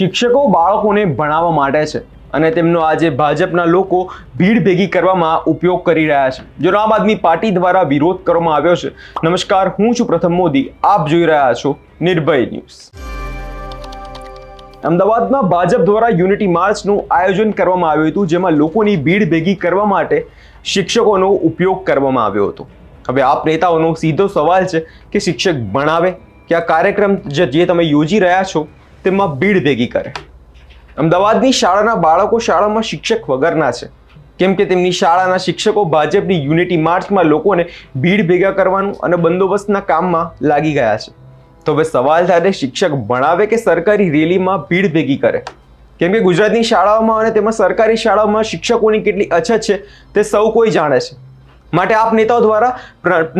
શિક્ષકો બાળકોને ભણાવવા માટે છે અને તેમનો આજે ભાજપના લોકો ભીડ ભેગી કરવામાં ઉપયોગ કરી રહ્યા છે. જો આમ આદમી પાર્ટી દ્વારા વિરોધ કરવામાં આવ્યો છે. નમસ્કાર, હું છું પ્રથમ મોદી. આપ જોઈ રહ્યા છો નિર્ભય ન્યૂઝ. અમદાવાદમાં ભાજપ દ્વારા યુનિટી માર્ચનું આયોજન કરવામાં આવ્યું હતું, જેમાં લોકોની ભીડ ભેગી કરવા માટે શિક્ષકોનો ઉપયોગ કરવામાં આવ્યો હતો. હવે આપ નેતાઓનો સીધો સવાલ છે કે શિક્ષક ભણાવે? કે આ કાર્યક્રમ જે તમે યોજી રહ્યા છો? તેમાં ભીડ ભેગી કરે. અમદાવાદની શાળાના બાળકો શાળામાં શિક્ષક વગરના છે. કેમ કે તેમની શાળાના શિક્ષકો ભાજપની યુનિટી માર્ચમાં લોકોને ભીડ ભેગા કરવાનું અને બંદોબસ્તના કામમાં લાગી ગયા છે. તો હવે સવાલ થાય શિક્ષક ભણાવે કે સરકારી રેલીમાં ભીડ ભેગી કરે? કેમ કે ગુજરાતની શાળાઓમાં અને તેમાં સરકારી શાળાઓમાં શિક્ષકોની કેટલી અછત છે, તે સૌ કોઈ જાણે છે. માટે આપ નેતાઓ દ્વારા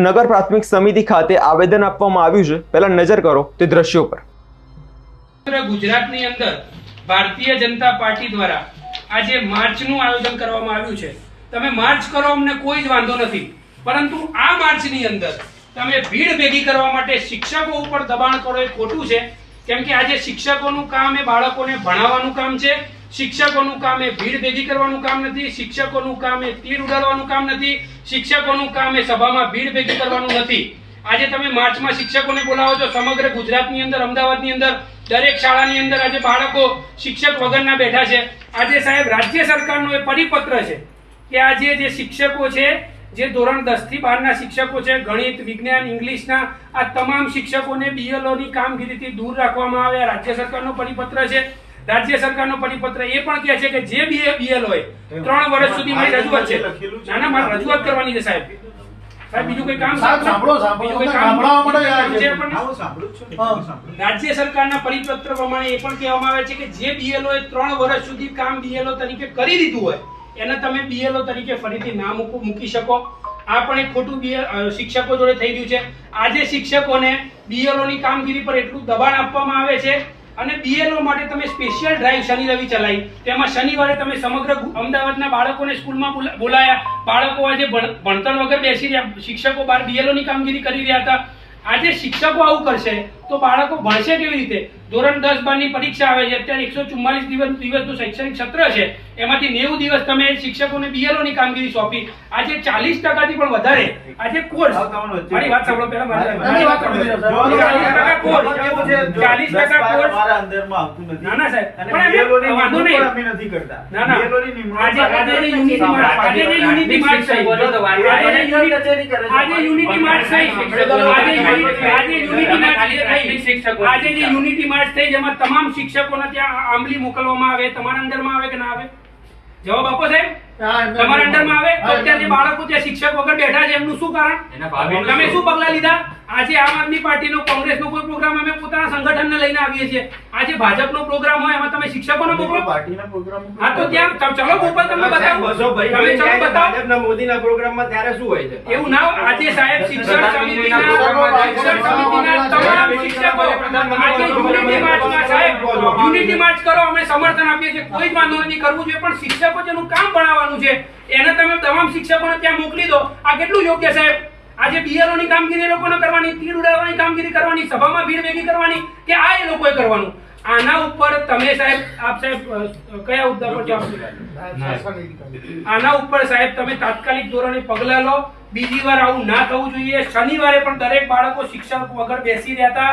નગર પ્રાથમિક સમિતિ ખાતે આવેદન આપવામાં આવ્યું છે. પહેલાં નજર કરો તે દ્રશ્યો પર. ગુજરાતની અંદર ભારતીય જનતા પાર્ટી દ્વારા આજે માર્ચનું આયોજન કરવામાં આવ્યું છે. તમે માર્ચ કરો અમને કોઈ જ વાંધો નથી. પરંતુ આ માર્ચની અંદર તમે ભીડ ભેગી કરવા માટે શિક્ષકો ઉપર દબાણ કરો એ ખોટું છે. કેમ કે આજે શિક્ષકોનું કામ એ બાળકોને ભણાવવાનું કામ છે. શિક્ષકોનું કામ એ ભીડ ભેગી કરવાનું કામ નથી. શિક્ષકોનું કામ એ તીર ઉડાડવાનું કામ નથી. શિક્ષકોનું કામ એ સભામાં ભીડ ભેગી કરવાનું નથી. આજે તમે માર્ચમાં શિક્ષકોને બોલાવો છો. સમગ્ર ગુજરાતની અંદર, અમદાવાદની અંદર દરેક શાળાની અંદર આજે બાળકો શિક્ષક વગરના બેઠા છે. આજે સાહેબ રાજ્ય સરકારનો એ પરિપત્ર છે કે આજે જે શિક્ષકો છે જે ધોરણ દસથી બારના શિક્ષકો છે ગણિત વિજ્ઞાન ઇંગ્લિશના આ તમામ શિક્ષકોને બીએલઓની ની કામગીરીથી દૂર રાખવામાં આવે રાજ્ય સરકારનો પરિપત્ર છે. રાજ્ય સરકારનો પરિપત્ર એ પણ કહે છે કે જે બીએલ હોય ત્રણ વર્ષ સુધી મારી રજૂઆત છે. ના ના મારે રજૂઆત કરવાની છે સાહેબ. સાહેબ બીજું કોઈ કામ સાહેબ, સાંભળો, સાંભળો. બીજું કામ માટે કામ છે આવ્યા રાજ્ય સરકારના પરિપત્ર પ્રમાણે એ પણ કહેવામાં આવે છે કે જે બીએલઓ એ ત્રણ વર્ષ સુધી કામ બીએલઓ તરીકે કરી દીધું હોય એને તમે બીએલઓ તરીકે ફરીથી ના મૂકી શકો. આ પણ એક ખોટું શિક્ષકો જોડે થઈ રહ્યું છે. આજે શિક્ષકોને બીએલઓ ની કામગીરી પર એટલું દબાણ આપવામાં આવે છે અને બીએલઓ માટે તમે સ્પેશિયલ ડ્રાઈવ શનિ રવિ ચલાવી. તેમાં શનિવારે તમે સમગ્ર અમદાવાદના બાળકોને સ્કૂલમાં બોલાયા. બાળકો આજે ભણ- ભણતર વગર બેસી રહ્યા. શિક્ષકો બાર બીએલઓની કામગીરી કરી રહ્યા હતા. આજે શિક્ષકો આવું કરશે તો બાળકો ભણશે કેવી રીતે? ધોરણ દસ બારની પરીક્ષા આવે છે. અત્યારે એકસો ચુમ્માલીસ દિવસ દિવસનું શૈક્ષણિક સત્ર છે. એમાંથી નેવું દિવસ તમે શિક્ષકોને બીએલઓ ની કામગીરી સોંપી. આજે ચાલીસ ટકાથી પણ વધારે. આજે કોર્સ મારી વાત સાંભળો પહેલા મારી વાત સાંભળો. ચાલીસ ટકા કોર્સ ચાલીસ ટકા કોર્સ ના, ના, સાહેબ. પણ એમને વાંધો નહીં. ના, ના. આજે આજે યુનિટી માર્ચ આજે યુનિટી માર્ચ થઈ આજે યુનિટી માર્ચ થઈ આજે યુનિટી- આજે યુનિટી માર્ચ જે થઈ જેમાં તમામ શિક્ષકોને ત્યાં આંબલી મોકલવામાં આવે તમારા અંડરમાં આવે કે ના આવે? જવાબ આપો સાહેબ. તમારા અંડરમાં આવે તો અત્યારે બાળકો ત્યાં શિક્ષક વગર બેઠા છે એમનું શું કારણ? તમે શું પગલા લીધા? આજે આમ આદમી પાર્ટીનો કોંગ્રેસનો કોઈ પ્રોગ્રામ અમે પોતાના સંગઠનને લઈને આવીએ છીએ. આજે ભાજપનો પ્રોગ્રામ હોય એમાં તમે શિક્ષકોને મોકલો હા તો ત્યાં ચલો ગોપાલ તમને બતાવો. તમે ચલો બતાવો. મોદીના પ્રોગ્રામમાં ત્યારે શું હોય છે? એવું ના આજે સાહેબ શિક્ષણ સમિતિના શિક્ષણ સમિતિના તમામ શિક્ષકો. આજે યુનિટી માર્ચમાં સાહેબ યુનિટી માર્ચ કરો અમે સમર્થન આપીએ છીએ. કોઈ જ વાંધો નથી કરવું જોઈએ પણ શિક્ષકો જેનું કામ ભણાવવાનું છે. એને તમે તમામ શિક્ષકોને ત્યાં મોકલી દો. આ કેટલું યોગ્ય સાહેબ? આજે BLO કામગીરી એ લોકોને કરવાની તીર ઉડાવવાની કામગીરી કરવાની સભામાં ભીડ ભેગી કરવાની કે આ એ લોકોએ કરવાનું. આના ઉપર તમે સાહેબ આપ સાહેબ કયા મુદ્દા પર જવાબ આના ઉપર સાહેબ તમે તાત્કાલિક ધોરણે પગલા લો. બીજી વાર આવું ના થવું જોઈએ. શનિવારે પણ દરેક બાળકો શિક્ષક વગર બેસી રહેતા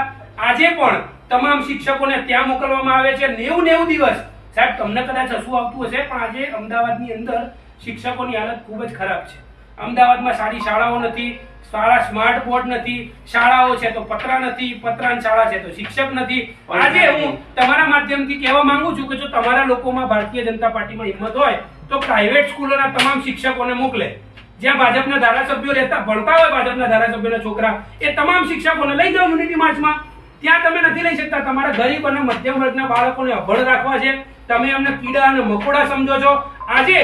આજે પણ તમામ શિક્ષકોને ત્યાં મોકલવામાં આવે છે. નેવું નેવું દિવસ. સાહેબ તમને કદાચ હસવું આવતું હશે પણ આજે અમદાવાદની અંદર શિક્ષકોની હાલત ખૂબ જ ખરાબ છે. અમદાવાદમાં સારી શાળાઓ નથી શાળા સ્માર્ટ બોર્ડ નથી શાળાઓ છે તો પતરા નથી પતરાની શાળા છે તો શિક્ષક નથી. આજે હું તમારા માધ્યમથી કહેવા માંગુ છું કે જો તમારા લોકોમાં ભારતીય જનતા પાર્ટીમાં હિંમત હોય તો પ્રાઇવેટ સ્કૂલોના તમામ શિક્ષકોને મોકલે. જ્યાં ભાજપના ધારાસભ્યો રહેતા ભણતા હોય ભાજપના ધારાસભ્યોના છોકરા એ તમામ શિક્ષકોને લઈ જાઓ યુનિટી માર્ચમાં ત્યાં તમે નથી લઈ શકતા. તમારા ગરીબ અને મધ્યમ વર્ગના બાળકોને અભણ રાખવા છે. તમે અમને કીડા અને મકોડા સમજો છો. આજે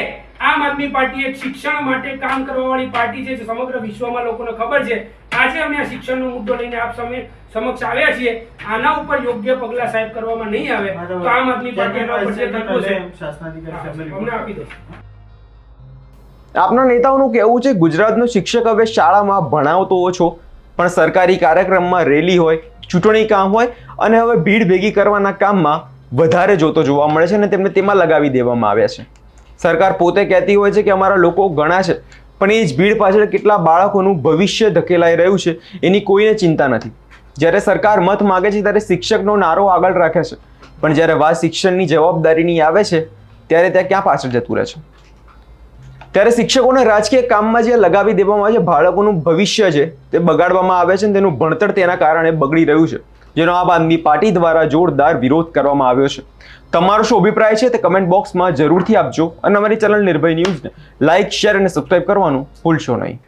આમ આદમી પાર્ટી એક શિક્ષણ માટે કામ કરવા વાળી પાર્ટી છે જે સમગ્ર વિશ્વમાં લોકોને ખબર છે. આજે અમે આ શિક્ષણનો મુદ્દો લઈને આપ સામે સમક્ષ આવ્યા છીએ. આના ઉપર યોગ્ય પગલા સાહેબ કરવામાં નહીં આવે તો આમ આદમી પાર્ટી એના ઉપર જે છે. અમને આપી દો. આપના નેતાઓનું કહેવું છે ગુજરાતનો શિક્ષક હવે શાળામાં ભણાવતો ઓછો પણ સરકારી કાર્યક્રમમાં રેલી હોય ચૂંટણી કામ હોય અને હવે ભીડ ભેગી કરવાના કામમાં વધારે જોતો જોવા મળે છે અને તેમને તેમાં લગાવી દેવામાં આવ્યા છે. સરકાર પોતે કહેતી હોય છે કે અમારા લોકો ઘણા છે, પણ એ જ ભીડ પાછળ કેટલા બાળકોનું ભવિષ્ય ધકેલાઈ રહ્યું છે, એની કોઈને ચિંતા નથી. જ્યારે સરકાર મત માગે છે, ત્યારે શિક્ષકનો નારો આગળ રાખે છે. પણ જ્યારે વાત શિક્ષણની જવાબદારીની આવે છે, ત્યારે ત્યાં ક્યાં પાછળ જતું રહે છે? ત્યારે શિક્ષકોને રાજકીય કામમાં જે લગાવી દેવામાં આવે છે, બાળકોનું ભવિષ્ય છે તે બગાડવામાં આવે છે અને તેનું ભણતર તેના કારણે બગડી રહ્યું છે. જેનો આમ આદમી પાર્ટી દ્વારા જોરદાર વિરોધ કરવામાં આવ્યો છે. તમારો શું અભિપ્રાય છે તે કમેન્ટ બોક્સમાં જરૂરથી આપજો. અને અમારી ચેનલ નિર્ભય ન્યૂઝને લાઇક શેર અને સબસ્ક્રાઇબ કરવાનું ભૂલશો નહીં.